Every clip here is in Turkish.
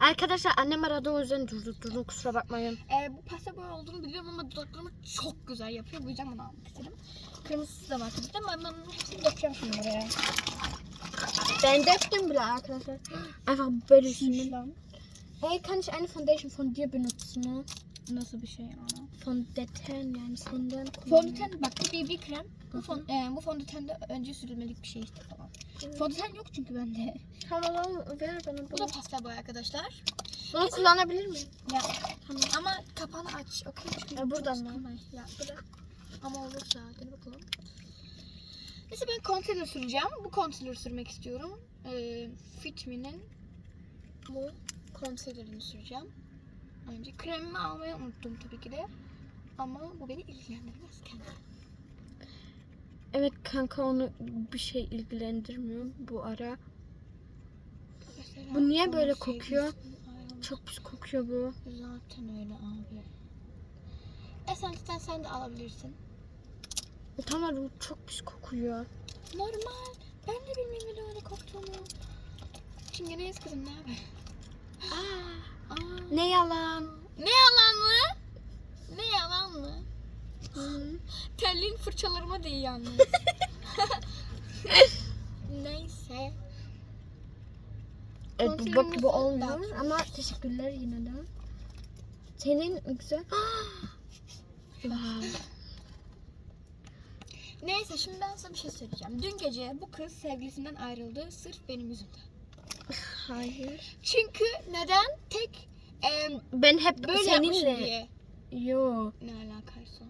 Arkadaşlar annem aradı o yüzden durduk durduk kusura bakmayın. Ee, bu pasta boy olduğunu biliyorum ama dudaklarımı çok güzel yapıyor. Bu yüzden bunu almak istedim. Kırmızısı da var tabii de ama ben bunun hepsini dökeceğim şimdi buraya. Ben döktüm bile arkadaşlar. Einfach böyle lan. Hey, kann ich eine Foundation von dir benutzen? Nasıl bir şey ya? Fondöten yani senden. Fondöten bak bu BB krem. Bu, fon, e, bu fondöten de önce sürülmelik bir şey işte. Fondöten yok çünkü bende. Tamam ver bana Bu bunu. da pasta boy arkadaşlar. Bunu kullanabilir miyim? Ya tamam. Ama kapağını aç. Okey. Çünkü buradan çok mı? sıkılmayın. Ya bırak. Ama olursa hadi bakalım. Neyse ben concealer süreceğim. Bu concealer sürmek istiyorum. Ee, Fit Me'nin bu concealer'ını süreceğim. Önce kremimi almayı unuttum tabii ki de. Ama bu beni ilgilendirmez kendi. Evet kanka onu bir şey ilgilendirmiyor bu ara. Mesela Bu niye böyle sevgilisinin kokuyor? Çok pis kokuyor bu. Zaten öyle abi. Essence'den sen de alabilirsin. Tamam bu çok pis kokuyor. Normal. Ben de bilmiyorum öyle öyle koktuğunu. Çingeneyiz kızım ne haber? Aa, Aa. ne yalan. Ne yalan mı? Ne yalan. Terliğin fırçalarıma değil yalnız. Neyse. Evet bu bak bu olmuyor ama teşekkürler yine de. Senin güzel. Wow. Neyse şimdi ben sana bir şey söyleyeceğim. Dün gece bu kız sevgilisinden ayrıldı sırf benim yüzümden. Hayır. Çünkü neden? Tek em, Ben hep böyle seninle. diye. Yo. Ne alakaysa.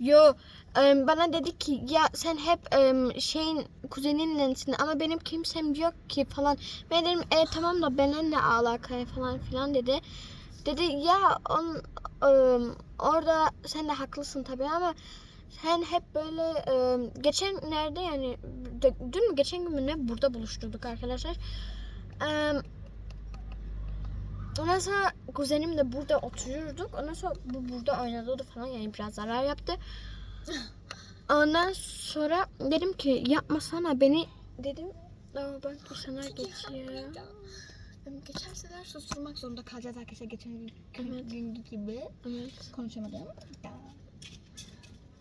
Yo. em, bana dedi ki ya sen hep em, şeyin kuzeninlesin ama benim kimsem yok ki falan. Ben dedim e, tamam da benimle alakaya falan filan dedi. Dedi ya on, em, orada sen de haklısın tabii ama sen hep böyle em, geçen nerede yani dün mü geçen gün mü ne burada buluşturduk arkadaşlar. Em, Ondan sonra kuzenim de burada oturuyorduk. Ondan sonra bu burada oynadı falan yani biraz zarar yaptı. Ondan sonra dedim ki yapmasana beni dedim. Ama bak sana geçiyor. Geçen sefer susturmak zorunda kalacağız arkadaşlar geçen gün, Evet. günkü gibi. Evet. Konuşamadım.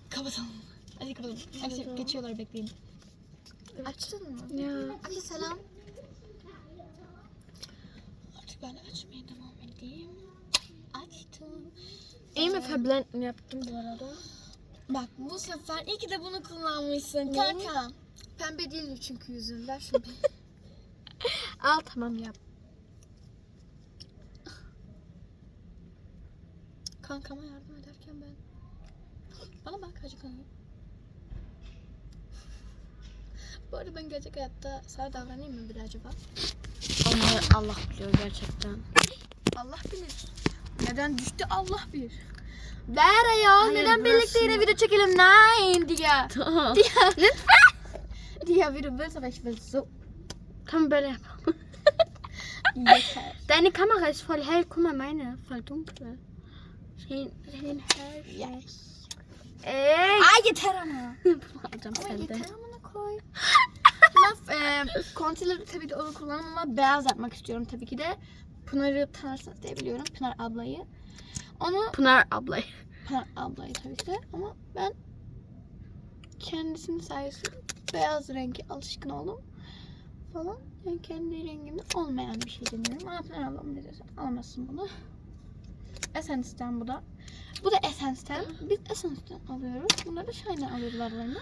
Kapatalım. Hadi kapatalım. Hadi Kapatalım. geçiyorlar bekleyin. Evet. Açtın mı? Ya. Hadi selam. Ben açmaya devam edeyim. Açtım. İyi mi Fablen yaptım bu arada? Bak bu sefer iyi ki de bunu kullanmışsın. Kanka. Pembe değil çünkü yüzün. Ver şunu. Al tamam yap. Kankama yardım ederken ben. Bana bak Hacı kanka. Bu arada ben gerçek hayatta sana davranayım mı bir acaba? Onları Allah biliyor gerçekten. Allah bilir. Neden düştü Allah bilir. Ver ya Hayır, neden birlikte yine video çekelim? Nein diye. Tamam. Diye. Lütfen. diye video böyle aber ich will so. Yapalım. Yeter. Deine Kamera ist voll hell. Guck mal meine. Voll dunkel. Senin her şey. Yes. Ey. Ay yeter ama. Alacağım Ama yeter amına koy. Laf e, concealer tabii ki onu kullanmam ama beyaz yapmak istiyorum tabii ki de. Pınar'ı tanırsınız diye biliyorum. Pınar ablayı. Onu Pınar ablayı. Pınar ablayı tabii ki de ama ben kendisinin sayesinde beyaz rengi alışkın oldum falan. Yani kendi rengimde olmayan bir şey deniyorum. Ama Pınar ablam ne diyorsa alamazsın bunu. Essence'den bu da. Bu da Essence'den. Biz Essence'den alıyoruz. Bunlar da Shine'den alıyoruz aralarında.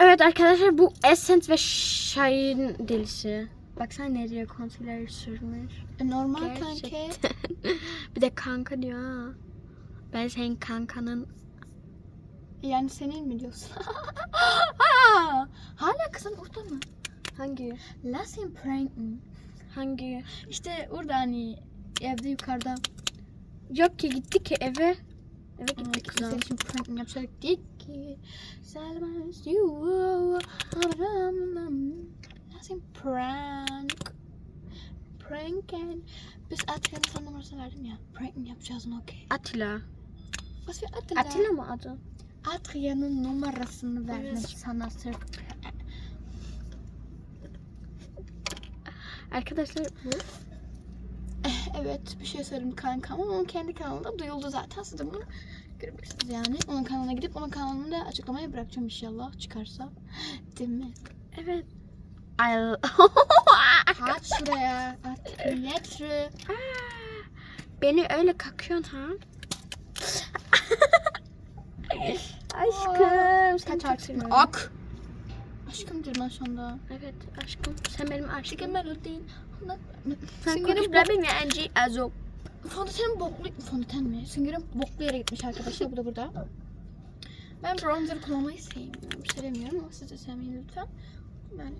Evet arkadaşlar bu Essence ve Shine delisi. Baksana nereye concealer sürmüş. E, normal Gerçekten. kanka. Bir de kanka diyor ha. Ben senin kankanın Yani senin mi diyorsun? Hala kızın orada mı? hangi Lass ihn pranken. hangi İşte orada hani evde yukarıda. yok ki gitti ki eve eve Aa, gitti kızın kızım. için pranking yapacak değil ki. Selmas you. Lass ihn prank. Pranken. Biz Atilla'nın son numarasını verdim ya. Pranking yapacağız mı okey. Atilla. Was für Attila? Atilla mı adı? Adrian'ın numarasını verdim Evet. sana sırf. Arkadaşlar bu Evet bir şey söyledim kankam ama onun kendi kanalında duyuldu zaten. Siz de bunu görebilirsiniz yani. Onun kanalına gidip onun kanalını da açıklamaya bırakacağım inşallah çıkarsa. Değil mi? Evet. Ay. At şuraya. At metre. Beni öyle kakıyorsun ha? Aşkım. Kaç artık? Ak. Aşkım diyorum ben şu anda. Evet aşkım. Sen benim aşkım. Değil. Sen konuş bok- benim Angie Azok. Fondöten boklu... Fondöten mi? Süngerim boklu yere gitmiş arkadaşlar. Bu da burada. Ben bronzer kullanmayı sevmiyorum. Sevmiyorum ama siz de sevmeyin lütfen. Ben...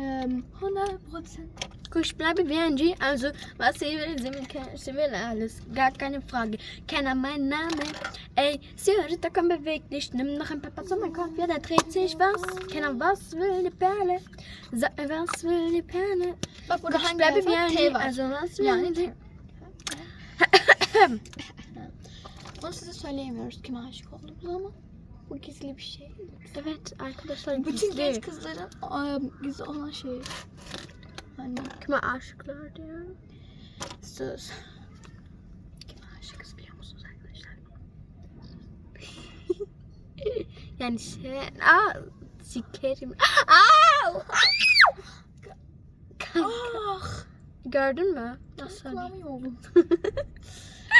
Ähm, 100%. Kusch bleibe Angie, also was sie will, sie will, sie will alles, gar keine Frage. Kenner mein Name, ey, da komm beweg dich, nimm noch ein paar Patz mein Kopf, ja, da dreht sich was. Kenner, was will die Perle? Sag mir, was will die Perle? Kusch hangi bleibe wie Angie, also was will Yani die... Bunu size söyleyemiyoruz kime aşık olduğumuzu ama bu gizli bir şey. Evet arkadaşlar Bütün genç kızların aa, gizli olan şey. Hani Kime aşıklar diyor. söz. Kime aşıkız biliyor musunuz arkadaşlar? Yani sen... Aa, sikerim. Aa! Ah! Gördün mü? Nasıl? Kulağımı yoldum.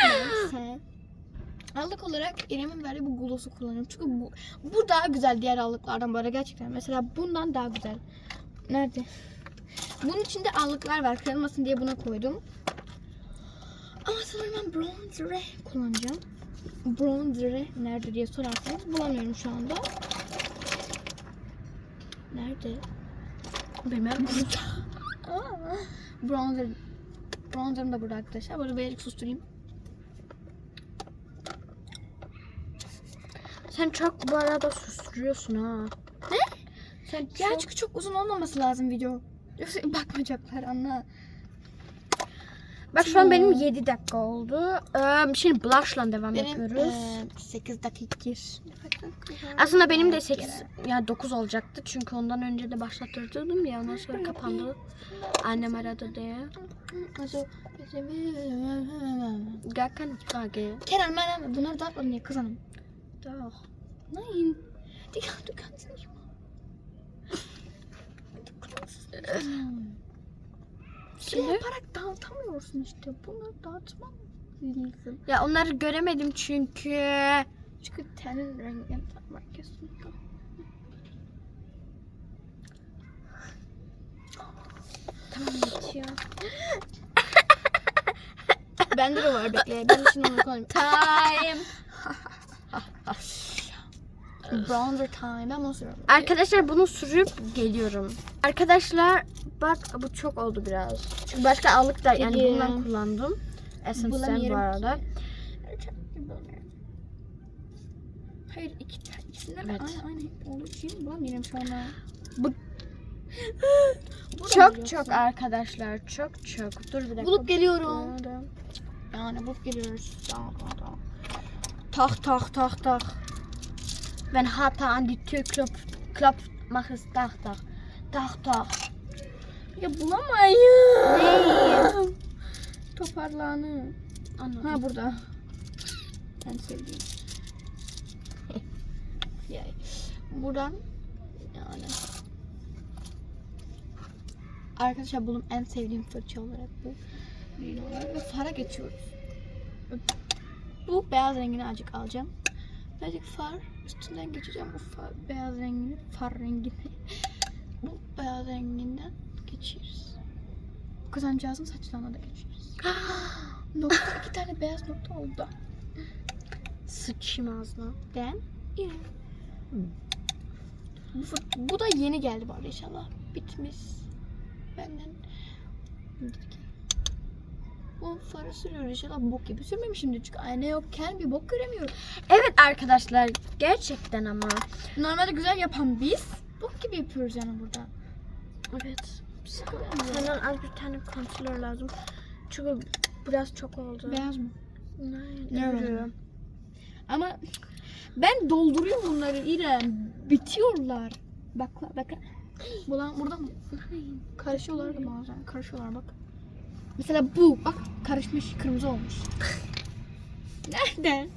Neyse. Allık olarak İrem'in verdiği bu gloss'u kullanıyorum. Çünkü bu, bu daha güzel diğer allıklardan böyle gerçekten. Mesela bundan daha güzel. Nerede? Bunun içinde allıklar var. Kırılmasın diye buna koydum. Ama sanırım ben bronzer'e kullanacağım. Bronzer'e nerede diye sorarsanız bulamıyorum şu anda. Nerede? Bilmem. Aa, Bronzer. Bronzer'ım da burada arkadaşlar. Böyle birazcık susturayım. Sen çok bu arada susturuyorsun ha. Ne? Sen Ya çok... çünkü çok uzun olmaması lazım video. Yoksa bakmayacaklar anla. Bak şu an benim Ya. 7 dakika oldu. Ee, şimdi blush'la devam Benim yapıyoruz. eee, 8 dakika. Aslında benim de 8 ya 9 olacaktı. Çünkü ondan önce de başlatırdım ya ondan sonra kapandı. Annem aradı diye. Keine Frage. Kenan ben bunları dağıtmadın ya kız hanım. Doch. Nein. Digga, du kannst nicht mal. Du kannst nicht mal. Şey Şimdi? yaparak dağıtamıyorsun işte. Bunları dağıtman lazım. Ya onları göremedim çünkü. Çünkü tenin renginden takmak kesinlikle. Tamam bitiyor. Bende de var bekle. Ben şimdi onu koyayım. Time. Bronzer time. Ben bunu sürüyorum. Arkadaşlar bunu sürüp geliyorum. Arkadaşlar bak bu çok oldu biraz. Çünkü başka allık da yani Biliyorum. bundan kullandım. Essence'den bu arada. ki. Hayır iki ikisinden de Evet. aynı aynı olduğu için bulamıyorum şu anda. Bu-. Çok çok arkadaşlar çok çok. Dur bir dakika. Bulup geliyorum. Yani bulup geliyoruz. Tamam tamam Tak tak tak tak. Wenn Harper an die Tür klopft, klopft mach es Dach, Dach. Dach, Dach. Ya bulamayın. Ne? Toparlanı. Anladım. Ha burada. En sevdiğim. Yay. Buradan yani Arkadaşlar bunun en sevdiğim fırça olarak bu. Ve fara geçiyoruz. Bu beyaz rengini azıcık alacağım. Birazcık far üstünden geçeceğim bu far, beyaz rengini, far rengini. bu beyaz renginden geçiyoruz. Bu kazancağızın saçlarına da geçiyoruz. Nokta iki tane beyaz nokta oldu. Sıçayım ağzına. Ben bu, fır- bu da yeni geldi bu arada inşallah. Bitmiş. Benden. Bu farı sürüyoruz inşallah bok gibi sürmemişimdir çünkü ayna yokken bir bok göremiyorum. Evet arkadaşlar gerçekten ama. Normalde güzel yapan biz bok gibi yapıyoruz yani burada. Evet. Senden az bir tane concealer lazım. Çünkü biraz çok oldu. Beyaz mı? Ne var? Ama ben dolduruyorum bunları İrem. Bitiyorlar. Bak bak. Bulan burada mı? Karışıyorlar da bazen. Karışıyorlar bak. Mesela bu. Bak karışmış kırmızı olmuş. Nerede?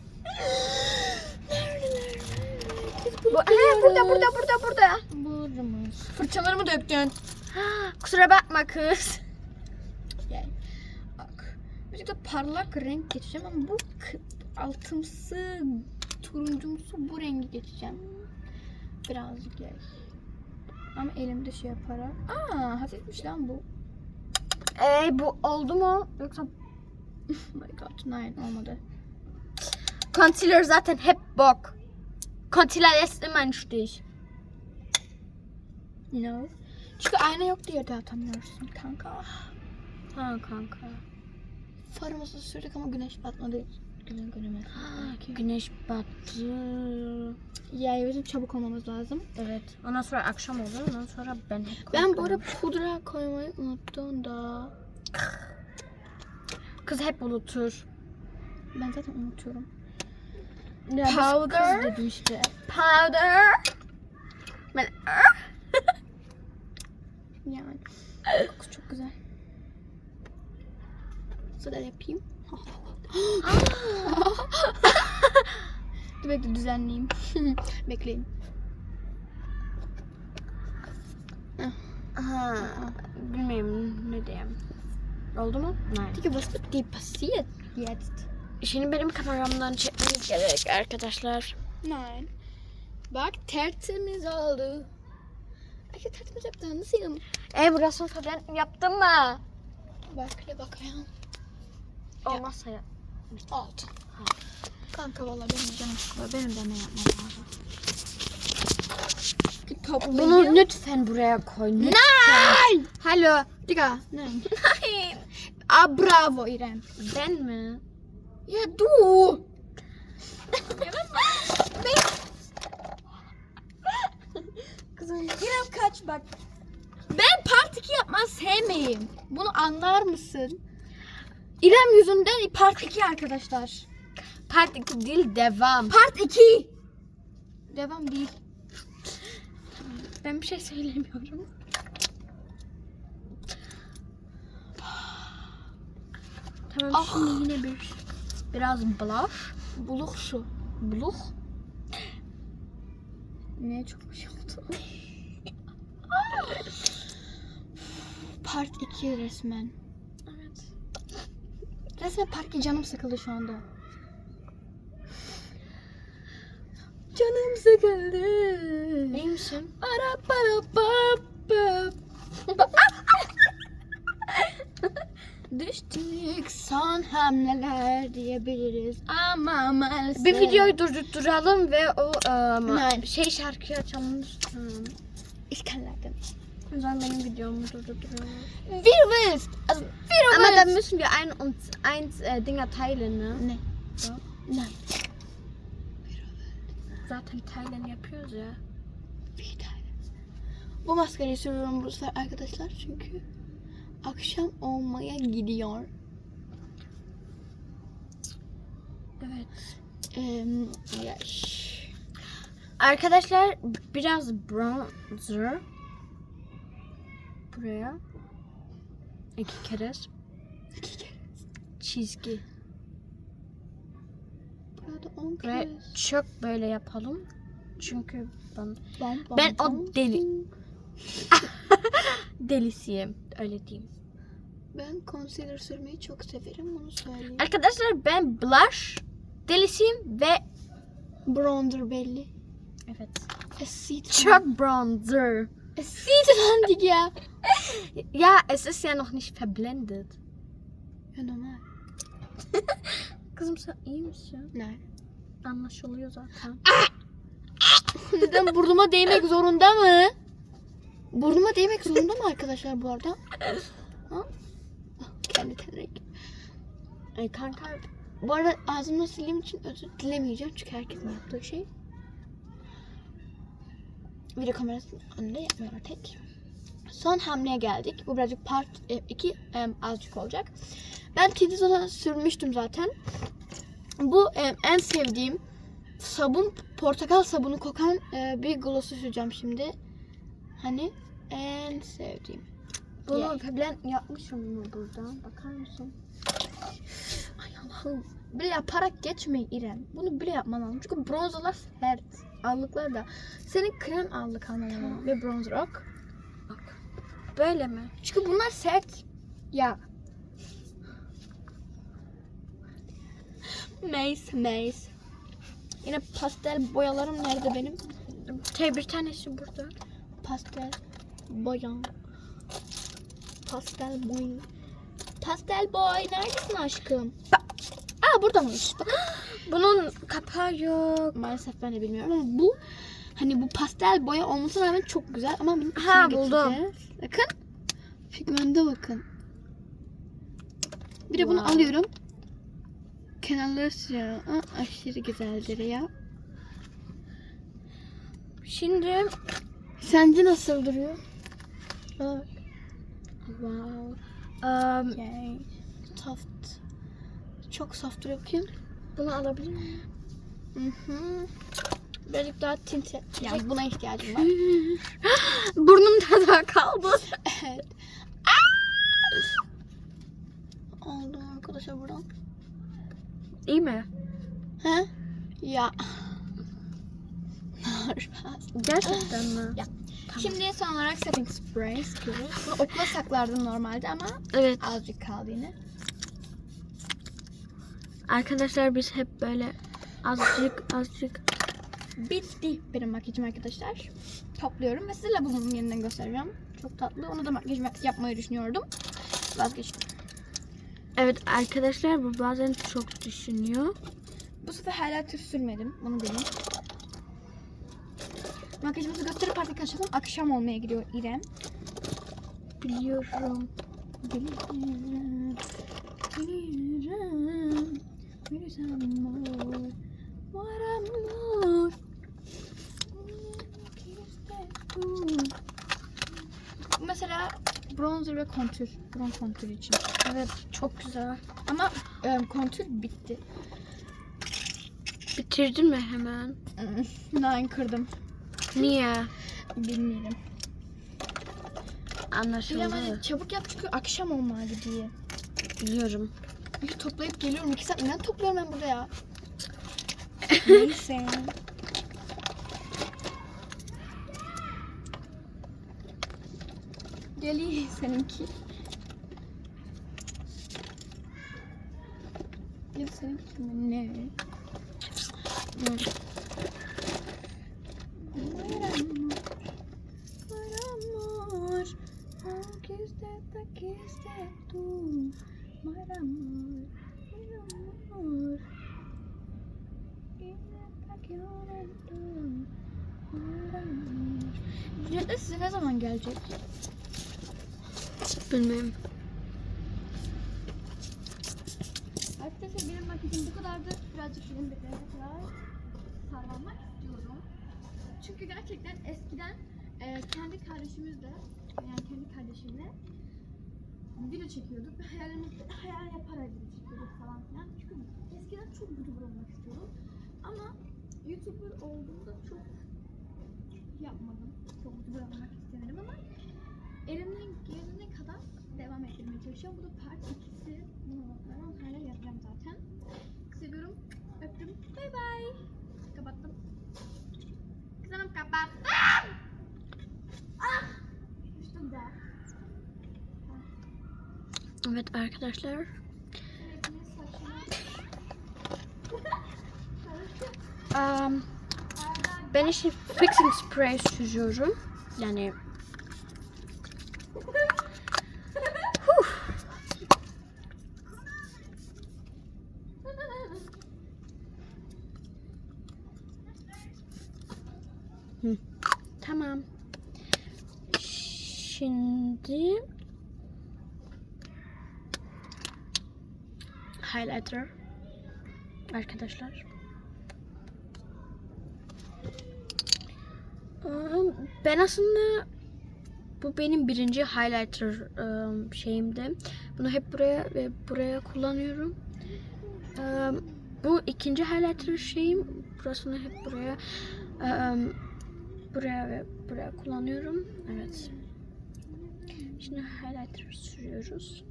Bu, he, burada burada burada burada. Buluruz. Fırçalarımı döktün. Kusura bakma kız. Yani bak. Birazcık da parlak renk geçeceğim ama bu altımsı, turuncumsu bu rengi geçeceğim. Birazcık gel. Ama elimde şey yaparak. Aa hafifmiş lan bu. Ee, bu oldu mu? Yoksa Oh my god. Nein olmadı. concealer zaten hep bok. Concealer ist immer ein Stich. No. Çünkü ayna yok diye de atamıyorsun kanka. Ha kanka. Farımızı sürdük ama güneş batmadı. Güneş göremedim. Güneş battı. Ya bizim çabuk olmamız lazım. Evet. Ondan sonra akşam oldu. Ondan sonra ben hep Ben bu arada pudra koymayı unuttum da. Kız hep unutur. Ben zaten unutuyorum. Ya biz Powder. Kız dedim işte. Powder. Ben Yani. Kokusu çok güzel. Sıra yapayım. Dur bekle düzenleyeyim. Bekleyin. ha, bilmiyorum ne diyeyim. Oldu mu? Hayır. Digga, was mit dir passiert jetzt? Şimdi benim kameramdan çekmemiz gerek arkadaşlar. Nein. Bak tertemiz oldu. Peki tertemiz yaptığını nasıl E burasını falan yaptın mı? Bak ne bakayım. Olmazsa yap. Oldu. Kanka valla benim canım sıkılıyor. Benim de ne yapmam lazım. Toplayayım. Bunu lütfen buraya koy. Lütfen. Nein! Hallo. Digga, nein. Nein. Ah, bravo İrem. Ben mi? Ya du. Kızım. İrem kaç bak. Ben part 2 yapmayı sevmeyeyim. Bunu anlar mısın? İrem yüzünden part 2 arkadaşlar. Part 2 değil devam. Part 2. Devam değil. Ben bir şey söylemiyorum. Tamam Ah. şimdi yine bir biraz blush. Buluk şu. Blush. Ne çok şey oldu. part 2 resmen. Resmen part 2 canım sıkıldı şu anda. Canım sıkıldı. İyi misin? Para pa pa. Düştük son hamleler diyebiliriz ama maalesef. Bir videoyu durduralım ve o um, şey şarkıyı açalım lütfen. Ich kann leider nicht. O zaman benim videomu durduralım. Wie du willst. Also, wie du Ama willst. dann müssen wir ein und eins äh, Dinger teilen, ne? Ne. Ja. Nein. Zaten teilen yapıyoruz ya. Bir tane. Bu maskarayı sürüyorum sefer arkadaşlar çünkü akşam olmaya gidiyor. Evet. Eee yaş. Arkadaşlar biraz bronzer buraya iki kere İki kere. çizgi Burada on ve kere. çok böyle yapalım çünkü ben ben bam. o deli delisiyim öyle diyeyim. Ben concealer sürmeyi çok severim bunu söyleyeyim. Arkadaşlar ben blush delisiyim ve Bronzer belli. evet çok bronzer. Es sieht landig ya. Ja, es ist ja noch nicht verblendet. Ya normal. Kızım sen iyi misin? Nein. Anlaşılıyor zaten. Neden burnuma değmek zorunda mı? Burnuma değmek zorunda mı arkadaşlar bu arada? Ha? Kendi tenrek. Ay kanka Bu arada ağzımla sildiğim için özür dilemeyeceğim çünkü herkesin yaptığı şey. Video kamerasının önünde yapmıyor tek. Son hamleye geldik. Bu birazcık part 2 azıcık olacak. Ben Tidizon'a sürmüştüm zaten. Bu e, en sevdiğim sabun, portakal sabunu kokan e, bir gloss'u süreceğim şimdi. Hani en sevdiğim. Bunu Yeah. ben yapmışım mı burada? Bakar mısın? Ay Allah'ım. Bile yaparak geçme İrem. Bunu bile yapman lazım. Çünkü bronzerlar sert. Allıklar da. Senin krem allık alman lazım. Ve bronzer ok. Böyle mi? Çünkü bunlar sert. Ya. Mace, mace. Yine pastel boyalarım nerede benim? Te bir tanesi burada. Pastel boyam. Pastel boy. Pastel boy neredesin aşkım? Aa buradamış. Bak. Bunun kapağı yok. Maalesef ben de bilmiyorum ama bu hani bu pastel boya olmasına rağmen çok güzel ama bunu Ha, buldum. geçireceğiz. Bakın. Pigmente bakın. Bir de bunu Wow. alıyorum. Kenarları sürüyorum. Aa, aşırı güzeldir ya. Şimdi Sence nasıl duruyor? Bak. wow. Um, Okay. Soft. Çok soft duruyor bakayım. bunu alabilir miyim? Hı hı. Birazcık daha tint. Yani buna ihtiyacım var. Burnumda da kaldı. evet. Aldım arkadaşlar buradan. İyi mi? He? Ya. Gerçekten mi? Ya. Şimdi son olarak setting spray sıkıyoruz. Bunu okula saklardım normalde ama Evet. azıcık kaldı yine. Arkadaşlar biz hep böyle azıcık azıcık Bitti benim makyajım arkadaşlar. Topluyorum ve size labubumun yeniden göstereceğim. Çok tatlı. Onu da makyaj yapmayı düşünüyordum. Vazgeçtim. Evet arkadaşlar bu bazen çok düşünüyor. Bu sefer highlighter sürmedim. Bunu bilin. Makyajımızı gösterip artık açalım. Akşam olmaya gidiyor İrem. Biliyorum. Bilirim, bilirim, bilirim amor, var amor. Bu Mesela bronzer ve kontür. Bron kontür için. Evet çok güzel. Ama e, kontür bitti. Bitirdin mi hemen? Nine kırdım. Niye? Bilmiyorum. Anlaşıldı. İrem hani çabuk yap çünkü akşam olmalı diye. Biliyorum. Bir toplayıp geliyorum. İki saat neden topluyorum ben burada ya? Neyse. Geliyor seninki. Ya seninki mi? Ne? Amor, usted aquí esté tú, mar amor, mar amor. Ücretler size ne zaman gelecek? Bilmiyorum. Arkadaşlar benim makyajım bu kadardı. Birazcık film bekleyene kadar sarlanmak istiyorum. Çünkü gerçekten eskiden e, kendi kardeşimizle yani kendi kardeşimle video çekiyorduk ve hayalimizde hayal yaparak video çekiyorduk falan filan. Çünkü eskiden çok YouTuber olmak istiyordum. Ama YouTuber olduğumda çok yapmadım. Çok YouTuber olmak istemedim ama elimden gelene kadar devam ettirmeye çalışıyorum. Bu da part 2'si. Bunu umarım hala yapacağım zaten. Seviyorum. Öptüm. Bay bay. Kapattım. Kızım kapattım. Ah! Düştüm de. Evet arkadaşlar. Um, ben işte fixing spray sürüyorum. Yani tamam. Şimdi highlighter arkadaşlar. Ben aslında bu benim birinci highlighter şeyimdi. Bunu hep buraya ve buraya kullanıyorum. Bu ikinci highlighter şeyim. Burasını hep buraya buraya ve buraya kullanıyorum. Evet. Şimdi highlighter sürüyoruz.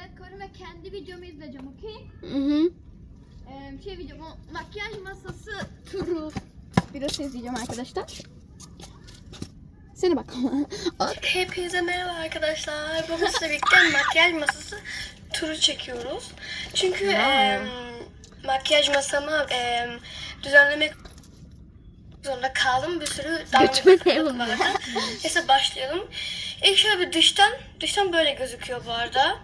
Evet Koruma kendi videomu izleyeceğim okey? Hı hı. Ee, şey videomu makyaj masası turu videosu izleyeceğim arkadaşlar. Seni bak. Hepinize merhaba arkadaşlar. Bugün sizle birlikte makyaj masası turu çekiyoruz. Çünkü em, makyaj masamı em, düzenlemek zorunda kaldım. Bir sürü oluyor? vardı. Neyse başlayalım. İlk şöyle bir dıştan, dıştan böyle gözüküyor bu arada.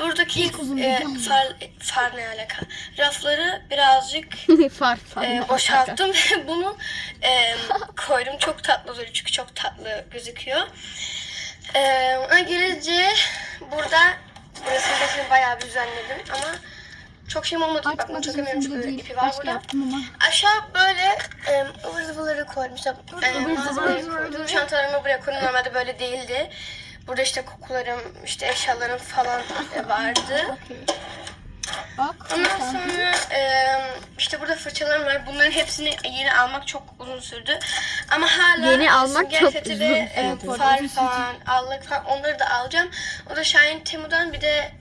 Buradaki e, far, far ne alaka? Rafları birazcık far far. e, boşalttım ve bunu e, koydum. Çok tatlı oluyor çünkü çok tatlı gözüküyor. E, ona gelince burada burasını şimdi bayağı bir düzenledim ama çok şeyim olmadı. Artık Bakma çok eminim çünkü değil. ipi var Başka burada. Aşağı böyle e, ıvır zıvırları koymuştum. E, zıvır. Çantalarımı buraya koydum. Normalde böyle değildi. Burada işte kokularım, işte eşyalarım falan vardı. Bak. Ondan sonra e, işte burada fırçalarım var. Bunların hepsini yeni almak çok uzun sürdü. Ama hala Yeni almak çok uzun ve, e, sürdü. far falan, allık falan onları da alacağım. O da Shine Temu'dan bir de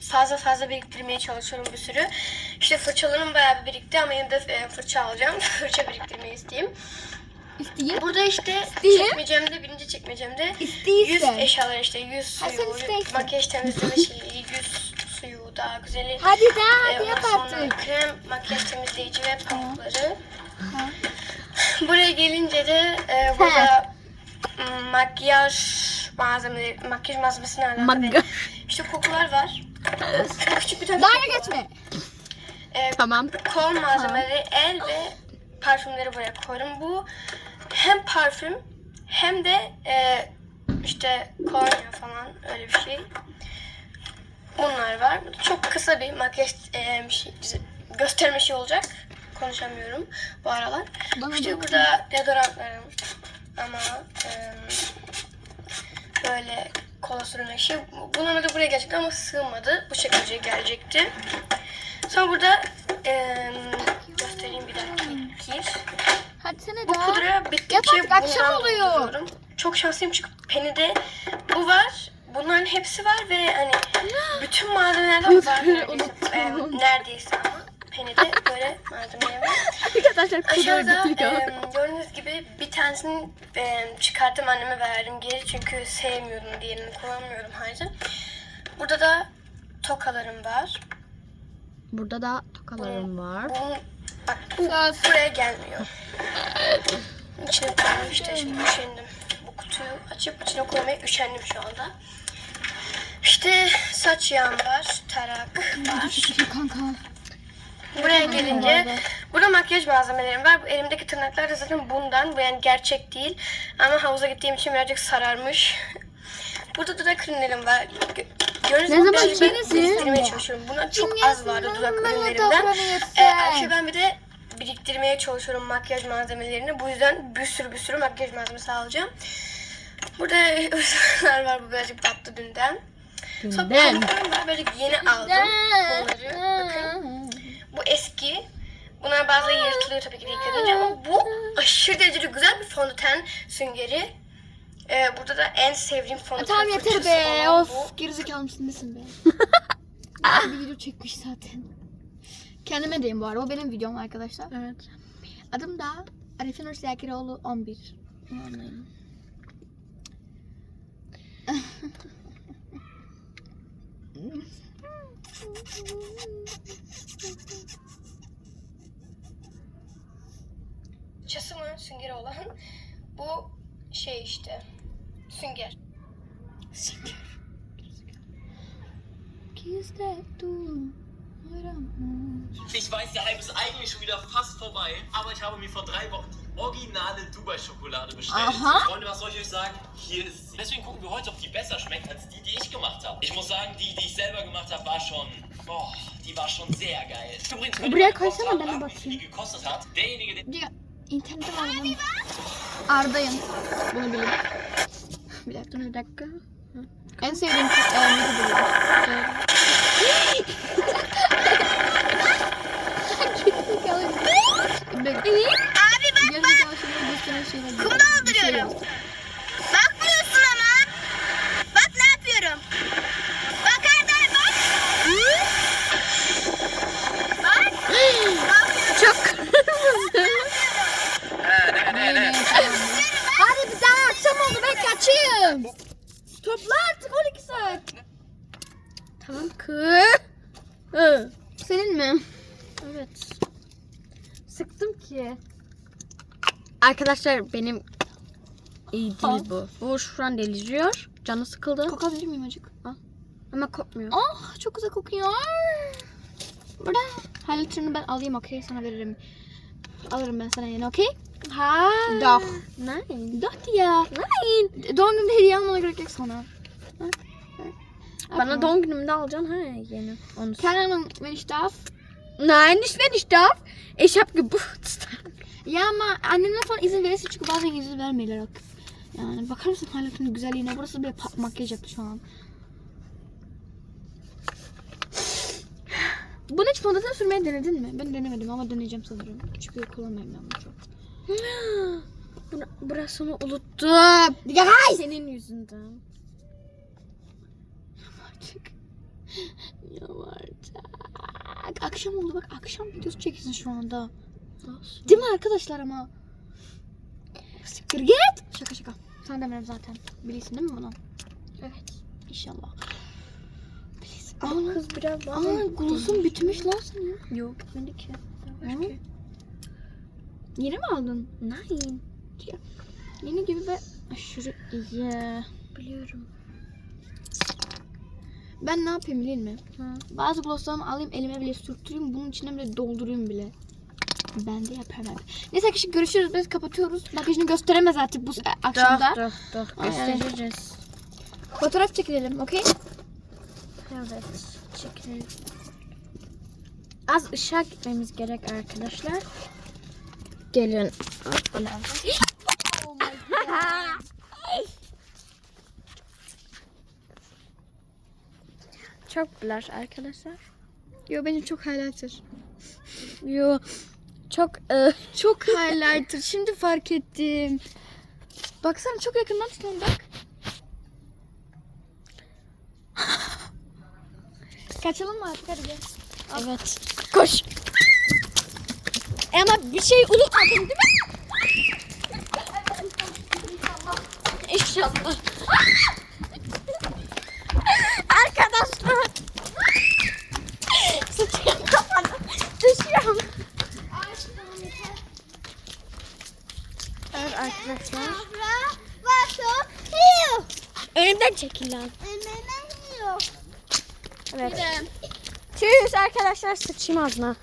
fazla fazla biriktirmeye çalışıyorum bir sürü. İşte fırçalarım bayağı bir birikti ama yine de fırça alacağım. fırça biriktirmeyi isteyeyim. İsteyeyim. Burada işte İsteyeyim. çekmecemde, birinci İsteyirsen. yüz eşyalar işte yüz Ha, sen suyu, makyaj temizleme şeyi, yüz suyu daha güzeli. Hadi daha Ee, hadi yap ondan sonra artık. krem, makyaj temizleyici ve pamukları. Buraya gelince de e, burada m, makyaj malzemeleri, makyaj malzemesine alakalı Makyaj. işte kokular var. Küçük bir tane Dalga geçme. E, Tamam. kol malzemeleri, el ve parfümleri buraya koydum. Bu hem parfüm hem de e, işte kolonya falan öyle bir şey. Bunlar var. Çok kısa bir makyaj e, bir şey, gösterme şey olacak. Konuşamıyorum bu aralar. Bana işte bak. burada deodorantlarım ama e, böyle kola sürme şey. Bunlar da buraya gelecekti ama sığmadı. Bu şekilde gelecekti. Sonra burada e, göstereyim bir dakika. Hadi sana Bu daha. pudra bittikçe Yap artık, akşam bundan oluyor. dolduruyorum. Çok şanslıyım çünkü Penny'de bu var. Bunların hepsi var ve hani bütün malzemelerden var neredeyse. Ee, neredeyse ama Penny'de böyle malzemeler var. Arkadaşlar Aşağıda e, gördüğünüz gibi bir tanesini e, çıkarttım anneme verdim geri çünkü sevmiyordum diğerini kullanmıyordum hayır. Burada da tokalarım var. Burada da tokalarım var. Bunun, bu buraya gelmiyor. İçine koyayım işte şimdi üşendim. Bu kutuyu açıp içine koymaya üşendim şu anda. İşte saç yağım var, tarak var. Kanka. Buraya gelince burada makyaj malzemelerim var. Bu elimdeki tırnaklar da zaten bundan. Bu yani gerçek değil. Ama havuza gittiğim için birazcık sararmış. Burada dudak kremlerim var. Gördüğünüz Ne zaman biriktirmeye çalışıyorum. Buna çok az vardı dudak davranıyorsun? Ee, Ayşe ben bir de biriktirmeye çalışıyorum makyaj malzemelerini. Bu yüzden bir sürü bir sürü makyaj malzemesi alacağım. Burada ısırlar var. Bu birazcık battı dünden. Sonra Dünden. pamuklarım var. Böyle yeni aldım bunları. Bakın. Bu eski. Bunlar bazen yırtılıyor tabii ki de önce ama bu aşırı derecede güzel bir fondöten süngeri. Ee, burada da en sevdiğim fondöten Tamam yeter be. Of. Gerizekalı mısın nesin be? bir video çekmiş zaten. Kendime deyim bu arada. O benim videom arkadaşlar. Evet. Adım da Arifin Nur Siyakiroğlu 11. Bunu anlayın. Fırçası mı süngeri olan bu şey işte sünger. Aramız. Ich weiß, der Hype ist eigentlich schon wieder fast vorbei, aber ich habe mir vor drei Wochen die originale Dubai-Schokolade bestellt. Aha. Freunde, was soll ich euch sagen? Hier ist sie. Deswegen gucken wir heute, ob die besser schmeckt als die, die ich gemacht habe. Ich muss sagen, die, die ich selber gemacht habe, war schon. Boah, die war schon sehr geil. Übrigens, wenn Buraya koysana, ben de raten, wie viel bakayım. die gekostet hat. Derjenige, der Diye internette var bunun. Arda'yım. Bunu bilin. Bir dakika. Dur bir dakika. En sevdiğim kız e, YouTuber'lar. Abi bak bak. Kum dolduruyorum. Bakmıyorsun ama. Bak ne yapıyorum. Bak Erdal bak. Çok kırmızı. Hadi bir daha akşam oldu ben kaçayım. Topla artık 12 saat. Tamam kı. Hı. Senin mi? Evet. Sıktım ki. Arkadaşlar benim iyi değil bu. Bu şu an deliriyor. Canı sıkıldı. Kokabilir miyim acık? Ama kopmuyor. Ah çok güzel kokuyor. Burada highlighter'ını ben alayım okey sana veririm. Alırım ben sana yeni okey? Ha. Doch. Nein. Dört ya. Nein. Doğum günümde hediye almana gerek yok sana. Ha? Ha. Bana doğum günümde alacaksın ha yeni. Onu. Keine Ahnung, wenn ich darf. Nein, nicht wenn ich darf. Ich hab Geburtstag. Ya ama annemler falan izin verirse çünkü bazen izin vermiyorlar. Yani bakar mısın highlighter'ın güzelliğine? Burası bile makyaj yaptı şu an. Bunu hiç fondöten sürmeyi denedin mi? Ben denemedim ama deneyeceğim sanırım. Çünkü kullanmıyorum ben bunu çok. Bura- Burasını unuttum. Ya Senin yüzünden. Artık. Yavaşça. Akşam oldu bak akşam videosu çekilsin şu anda. Değil mi arkadaşlar ama? Siktir git. Şaka şaka. Sen demiyorum zaten. Biliyorsun değil mi bunu? Evet. İnşallah. Biliyorsun. Ama kız biraz daha... aa bitmiş lan senin. Yok bitmedi ki. Hı? Yeni mi aldın? Nein. Yeni gibi ve aşırı iyi. Biliyorum. Ben ne yapayım biliyor musun? Hı. Bazı glosslarımı alayım elime bile sürtüreyim. Bunun içine bile doldurayım bile. Ben de yaparım. Neyse arkadaşlar görüşürüz. Biz kapatıyoruz. Makyajını gösteremez artık bu e, akşamda. Dur dur dur. Gösteririz. Fotoğraf çekilelim okey? Evet. Çekelim. Az ışığa gitmemiz gerek arkadaşlar. Gelin. Çok blur arkadaşlar. Yo benim çok highlighter. Yo çok e, Çok highlighter. Şimdi fark ettim. Baksana çok yakından tutuyorum bak. Kaçalım mı artık hadi gel. evet. Koş. Ama bir şey unutmadın değil mi? İnşallah. Arkadaşlar. Sıçıyorum kafana. Düşüyorum. Evet arkadaşlar. Önümden çekil lan. Evet. Tschüss arkadaşlar sıçayım ağzına.